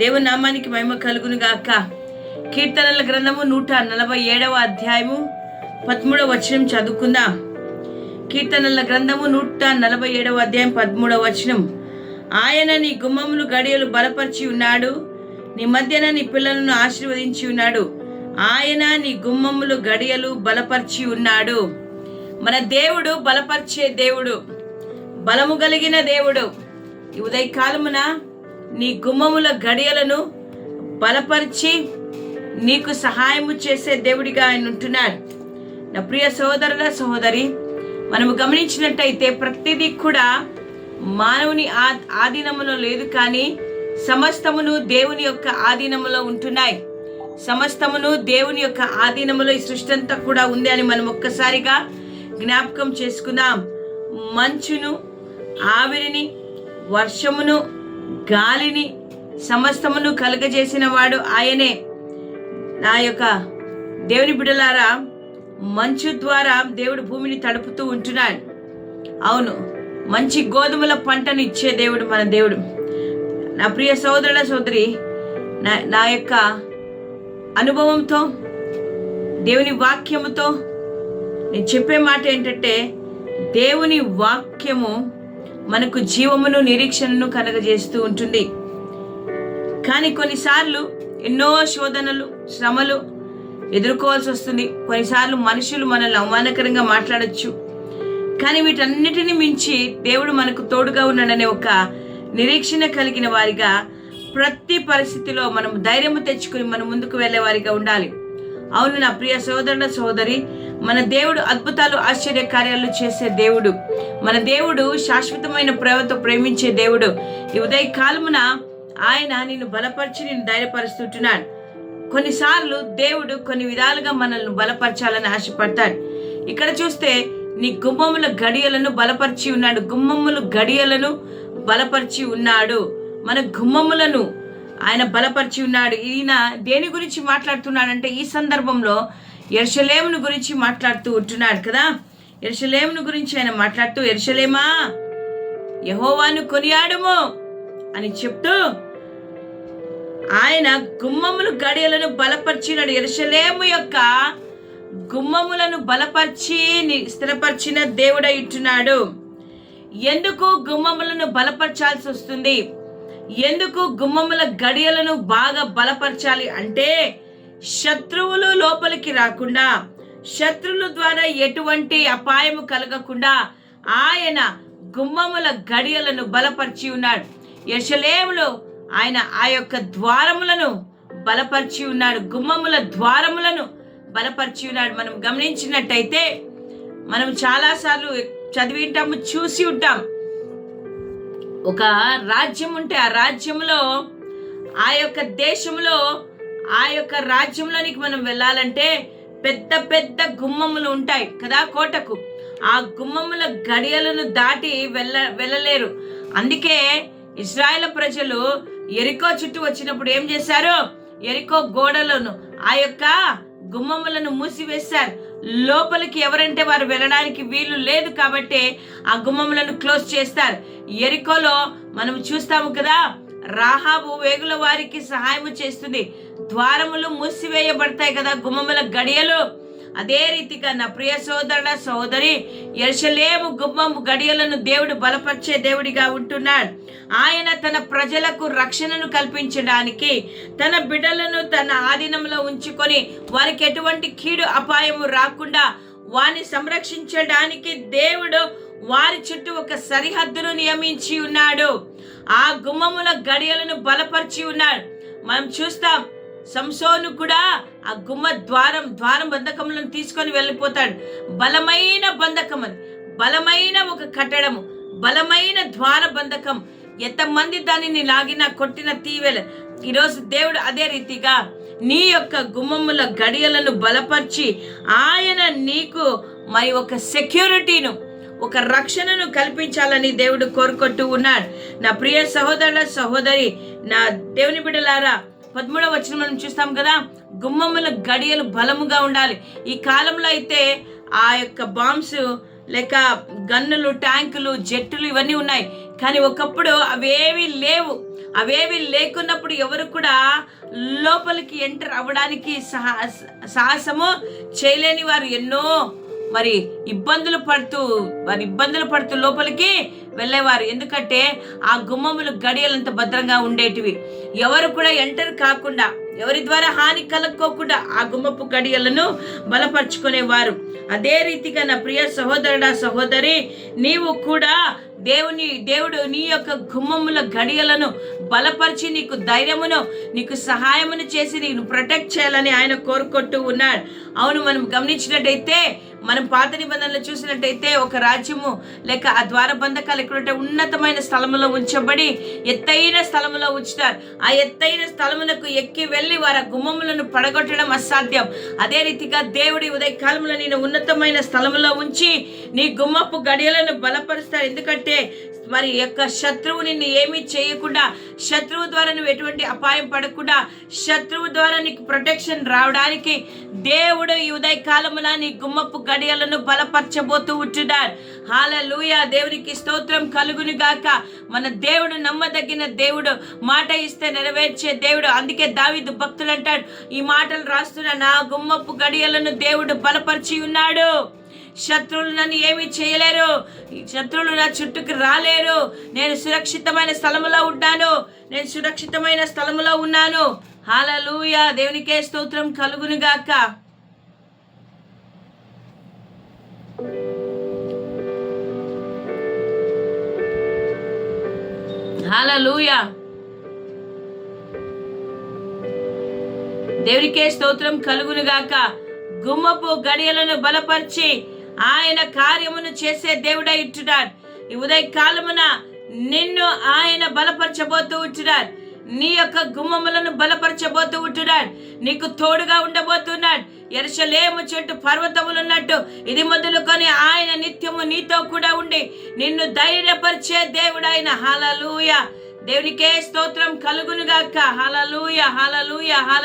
దేవుని నామానికి మహిమ కలుగును గాక. కీర్తనల గ్రంథము నూట నలభై ఏడవ అధ్యాయము పదమూడవ వచనం చదువుకుందాం. కీర్తనల గ్రంథము నూట నలభై ఏడవ అధ్యాయం పదమూడవ వచనం. ఆయన నీ గుమ్మములు గడియలు బలపరిచి ఉన్నాడు. నీ మధ్యన నీ పిల్లలను ఆశీర్వదించి ఉన్నాడు. ఆయన నీ గుమ్మములు గడియలు బలపరిచి ఉన్నాడు. మన దేవుడు బలపరిచే దేవుడు. బలము కలిగిన దేవుడు. ఈ ఉదయకాలమున నీ గుమ్మముల గడియలను బలపరిచి నీకు సహాయము చేసే దేవుడిగా ఆయన ఉంటున్నాడు. నా ప్రియ సహోదరుల సహోదరి మనము గమనించినట్టయితే ప్రతిదీ కూడా మానవుని ఆ ఆధీనములో లేదు కానీ సమస్తమును దేవుని యొక్క ఆధీనములో ఉంటున్నాయి. సమస్తమును దేవుని యొక్క ఆధీనములో ఈ సృష్టి అంతా కూడా ఉంది అని మనం ఒక్కసారిగా జ్ఞాపకం చేసుకుందాం. మంచును ఆవిరిని వర్షమును గాలిని సమస్తమును కలుగజేసిన వాడు ఆయనే. నా యొక్క దేవుని బిడలారా మంచు ద్వారా దేవుడు భూమిని తడుపుతూ ఉంటున్నాడు. అవును మంచి గోధుమల పంటను ఇచ్చే దేవుడు మన దేవుడు. నా ప్రియ సోదరుల సోదరి నా నా యొక్క అనుభవంతో దేవుని వాక్యముతో నేను చెప్పే మాట ఏంటంటే దేవుని వాక్యము మనకు జీవమును నిరీక్షణను కలగజేస్తూ ఉంటుంది. కానీ కొన్నిసార్లు ఎన్నో శోధనలు శ్రమలు ఎదుర్కోవాల్సి వస్తుంది. కొన్నిసార్లు మనుషులు మనల్ని అవమానకరంగా మాట్లాడచ్చు. కానీ వీటన్నిటిని మించి దేవుడు మనకు తోడుగా ఉన్నాడనే ఒక నిరీక్షణ కలిగిన వారిగా ప్రతి పరిస్థితిలో మనం ధైర్యము తెచ్చుకుని మనం ముందుకు వెళ్ళే వారిగా ఉండాలి. అవును నా ప్రియ సోదరుల సోదరి మన దేవుడు అద్భుతాలు ఆశ్చర్య కార్యాలు చేసే దేవుడు. మన దేవుడు శాశ్వతమైన ప్రేమతో ప్రేమించే దేవుడు. ఈ ఉదయ కాలమున ఆయన నిన్ను బలపరిచి నేను ధైర్యపరుస్తుంటున్నాడు. కొన్నిసార్లు దేవుడు కొన్ని విధాలుగా మనల్ని బలపరచాలని ఆశపడతాడు. ఇక్కడ చూస్తే నీ గుమ్మముల గడియలను బలపరిచి ఉన్నాడు. గుమ్మములు గడియలను బలపరిచి ఉన్నాడు. మన గుమ్మములను ఆయన బలపరిచి ఉన్నాడు. ఈయన దేని గురించి మాట్లాడుతున్నాడంటే ఈ సందర్భంలో ఎర్షలేమును గురించి మాట్లాడుతూ ఉంటున్నాడు కదా. ఎర్షలేమును గురించి ఆయన మాట్లాడుతూ ఎర్షలేమా యహోవాను కొనియాడము అని చెప్తూ ఆయన గుమ్మములు గడియలను బలపరిచినాడు. ఎరుషలేము యొక్క గుమ్మములను బలపరిచి స్థిరపరిచిన దేవుడై ఇట్టున్నాడు ఎందుకు గుమ్మములను బలపరచాల్సి వస్తుంది? ఎందుకు గుమ్మముల గడియలను బాగా బలపరచాలి అంటే శత్రువులు లోపలికి రాకుండా శత్రువుల ద్వారా ఎటువంటి అపాయము కలగకుండా ఆయన గుమ్మముల గడియలను బలపరిచి ఉన్నాడు. యశలేములో ఆయన ఆ యొక్క ద్వారములను బలపరిచి ఉన్నాడు. గుమ్మముల ద్వారములను బలపరిచి ఉన్నాడు. మనం గమనించినట్టయితే మనం చాలాసార్లు చదివి ఉంటాము చూసి ఉంటాం. ఒక రాజ్యం ఉంటే ఆ రాజ్యంలో ఆ యొక్క దేశంలో ఆ యొక్క రాజ్యంలోనికి మనం వెళ్ళాలంటే పెద్ద పెద్ద గుమ్మములు ఉంటాయి కదా కోటకు. ఆ గుమ్మముల గడియలను దాటి వెళ్ళ వెళ్ళలేరు. అందుకే ఇజ్రాయెల్ ప్రజలు ఎరికో చుట్టూ వచ్చినప్పుడు ఏం చేశారు? ఎరికో గోడలను ఆ యొక్క గుమ్మములను మూసివేశారు. లోపలికి ఎవరంటే వారు వెళ్ళడానికి వీలు లేదు కాబట్టి ఆ గుమ్మములను క్లోజ్ చేస్తారు. ఎరికోలో మనం చూస్తాము కదా రాహాబు వేగుల వారికి సహాయం చేస్తుంది. ద్వారములు మూసివేయబడతాయి కదా గుమ్మముల గడియలు. అదే రీతిగా నా ప్రియ సోదరుడ సోదరి ఎర్షలేము గుమ్మము గడియలను దేవుడు బలపరిచే దేవుడిగా ఉంటున్నాడు. ఆయన తన ప్రజలకు రక్షణను కల్పించడానికి తన బిడ్డలను తన ఆధీనంలో ఉంచుకొని వారికి ఎటువంటి కీడు అపాయము రాకుండా వారిని సంరక్షించడానికి దేవుడు వారి చుట్టూ ఒక సరిహద్దును నియమించి ఉన్నాడు. ఆ గుమ్మముల గడియలను బలపరిచి ఉన్నాడు. మనం చూస్తాం సంసోను కూడా ఆ గుమ్మ ద్వారం ద్వారం బంధకములను తీసుకొని వెళ్ళిపోతాడు. బలమైన బంధకం అది. బలమైన ఒక కట్టడము. బలమైన ద్వార బంధకం. ఎంతమంది దానిని లాగినా కొట్టిన తీవెల ఈరోజు దేవుడు అదే రీతిగా నీ యొక్క గుమ్మముల గడియలను బలపరిచి ఆయన నీకు మరి ఒక సెక్యూరిటీను ఒక రక్షణను కల్పించాలని దేవుడు కోరుకుంటూ ఉన్నాడు. నా ప్రియ సహోదరుల సహోదరి నా దేవుని బిడ్డలారా పదమూడవ వచ్చిన మనం చూస్తాం కదా గుమ్మముల గడియలు బలముగా ఉండాలి. ఈ కాలంలో అయితే ఆ యొక్క బాంబ్స్ లేక గన్నులు ట్యాంకులు జెట్టులు ఇవన్నీ ఉన్నాయి. కానీ ఒకప్పుడు అవేవి లేవు. అవేవి లేకున్నప్పుడు ఎవరు కూడా లోపలికి ఎంటర్ అవ్వడానికి సాహస సాహసము చేయలేని వారు ఎన్నో మరి ఇబ్బందులు పడుతూ వారి ఇబ్బందులు పడుతూ లోపలికి వెళ్ళేవారు. ఎందుకంటే ఆ గుమ్మములు గడియలంత భద్రంగా ఉండేటివి. ఎవరు కూడా ఎంటర్ కాకుండా ఎవరి ద్వారా హాని కలుక్కోకుండా ఆ గుమ్మపు గడియలను బలపరుచుకునేవారు. అదే రీతిగా నా ప్రియ సహోదరుడా సహోదరి నీవు కూడా దేవుని దేవుడు నీ యొక్క గుమ్మముల గడియలను బలపరిచి నీకు ధైర్యమును నీకు సహాయమును చేసి నీకు ప్రొటెక్ట్ చేయాలని ఆయన కోరుకుంటూ ఉన్నాడు. అవును మనం గమనించినట్టయితే మనం పాత నిబంధనలు చూసినట్టయితే ఒక రాజ్యము లేక ఆ ద్వారబంధకాలు ఎక్కడంటే ఉన్నతమైన స్థలములో ఉంచబడి ఎత్తైన స్థలములో ఉంచుతారు. ఆ ఎత్తైన స్థలమునకు ఎక్కి వెళ్ళి వారి గుమ్మములను పడగొట్టడం అసాధ్యం. అదే రీతిగా దేవుడి ఉదయకాలంలో నేను ఉన్నతమైన స్థలములో ఉంచి నీ గుమ్మపు గడియలను బలపరుస్తారు. ఎందుకంటే మరి యొక్క శత్రువు నిన్ను ఏమీ చేయకుండా శత్రువు ద్వారా నువ్వు ఎటువంటి అపాయం పడకుండా శత్రువు ద్వారా నీకు ప్రొటెక్షన్ రావడానికి దేవుడు ఈ ఉదయ కాలమున నీ గుమ్మపు గడియలను బలపరచబోతూ ఉంటున్నాడు. హాలూయ దేవునికి స్తోత్రం కలుగును గాక. మన దేవుడు నమ్మదగిన దేవుడు మాట ఇస్తే నెరవేర్చే దేవుడు. అందుకే దావిదు భక్తులు అంటాడు ఈ మాటలు రాస్తున్న నా గుమ్మపు గడియలను దేవుడు బలపరిచి ఉన్నాడు. శత్రువులు నన్ను ఏమీ చేయలేరు. శత్రువులు నా చుట్టూకి రాలేరు. నేను సురక్షితమైన స్థలములో ఉంటాను నేను సురక్షితమైన స్థలములో ఉన్నాను. హాలూయ దేవునికే స్తోత్రం కలుగును గాక. హాలూయ దేవునికే స్తోత్రం కలుగును గాక. గుమ్మపు గడియలను బలపరిచి ఆయన కార్యమును చేసే దేవుడై ఇట్టున్నాడు ఈ ఉదయ కాలమున నిన్ను ఆయన బలపరచబోతూ ఉంటున్నాడు. నీ యొక్క గుమ్మములను బలపరచబోతూ ఉంటున్నాడు. నీకు తోడుగా ఉండబోతున్నాడు. ఎరసలేము చెట్టు పర్వతములున్నట్టు ఇది మొదలుకొని ఆయన నిత్యము నీతో కూడా ఉండి నిన్ను ధైర్యపరిచే దేవుడైన హలలుయ. దేవునికే స్తోత్రం కలుగునుగాక. హలలుయ హలలుయ హల